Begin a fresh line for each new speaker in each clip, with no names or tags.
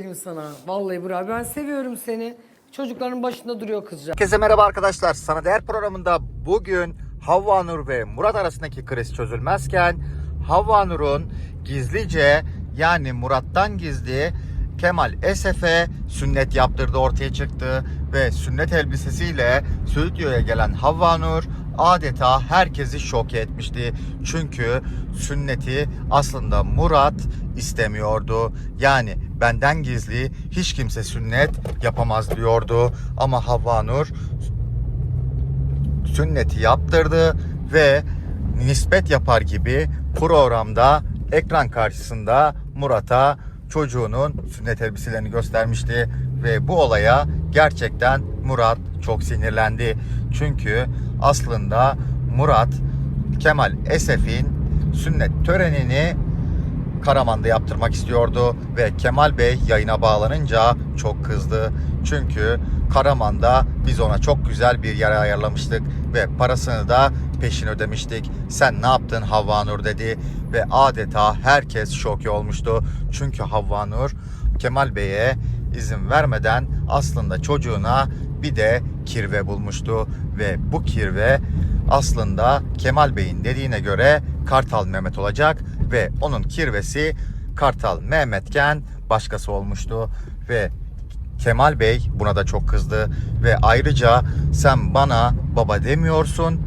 Dedim sana. Vallahi bravo. Ben seviyorum seni. Çocukların başında duruyor kızcağız.
Herkese merhaba arkadaşlar. Sana Değer programında bugün Havva Nur ve Murat arasındaki kriz çözülmezken Havva Nur'un gizlice yani Murat'tan gizli Kemal Esef'e sünnet yaptırdığı ortaya çıktı ve sünnet elbisesiyle stüdyoya gelen Havva Nur adeta herkesi şok etmişti. Çünkü sünneti aslında Murat istemiyordu. Yani benden gizli hiç kimse sünnet yapamaz diyordu. Ama Havva Nur sünneti yaptırdı ve nispet yapar gibi programda ekran karşısında Murat'a çocuğunun sünnet elbiselerini göstermişti ve bu olaya gerçekten Murat çok sinirlendi. Çünkü aslında Murat Kemal Esef'in sünnet törenini Karaman'da yaptırmak istiyordu ve Kemal Bey yayına bağlanınca çok kızdı. Çünkü Karaman'da biz ona çok güzel bir yer ayarlamıştık ve parasını da peşin ödemiştik. Sen ne yaptın Havva Nur dedi ve adeta herkes şok olmuştu. Çünkü Havva Nur Kemal Bey'e izin vermeden aslında çocuğuna bir de kirve bulmuştu ve bu kirve aslında Kemal Bey'in dediğine göre Kartal Mehmet olacak ve onun kirvesi Kartal Mehmetken başkası olmuştu ve Kemal Bey buna da çok kızdı ve ayrıca sen bana baba demiyorsun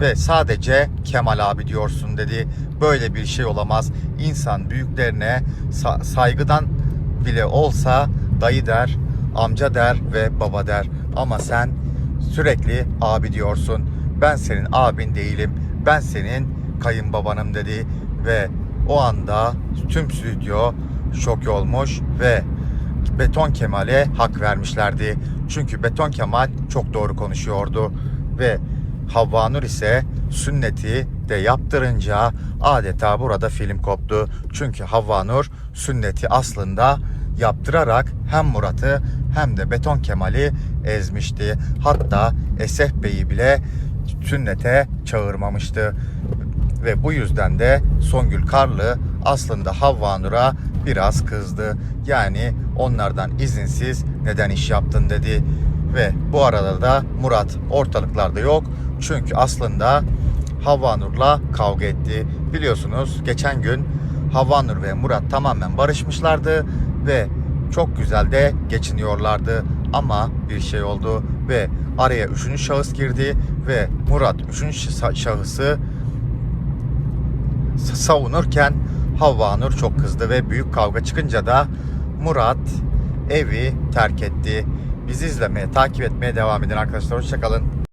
ve sadece Kemal abi diyorsun dedi. Böyle bir şey olamaz. İnsan büyüklerine sa- saygıdan bile olsa dayı der, amca der ve baba der. Ama sen sürekli abi diyorsun. Ben senin abin değilim. Ben senin kayınbabanım dedi ve o anda tüm stüdyo şok olmuş ve Beton Kemal'e hak vermişlerdi. Çünkü Beton Kemal çok doğru konuşuyordu ve Havva Nur ise sünneti de yaptırınca adeta burada film koptu. Çünkü Havva Nur sünneti aslında yaptırarak hem Murat'ı hem de Beton Kemal'i ezmişti. Hatta Esef Bey'i bile sünnete çağırmamıştı. Ve bu yüzden de Songül Karlı aslında Havva Nur'a biraz kızdı. Yani onlardan izinsiz neden iş yaptın dedi. Ve bu arada da Murat ortalıklarda yok. Çünkü aslında Havva Nur'la kavga etti. Biliyorsunuz geçen gün Havva Nur ve Murat tamamen barışmışlardı ve çok güzel de geçiniyorlardı. Ama bir şey oldu ve araya üçüncü şahıs girdi ve Murat üçüncü şa- şahısı savunurken Havva Nur çok kızdı ve büyük kavga çıkınca da Murat evi terk etti. Bizi izlemeye, takip etmeye devam edin arkadaşlar. Hoşçakalın.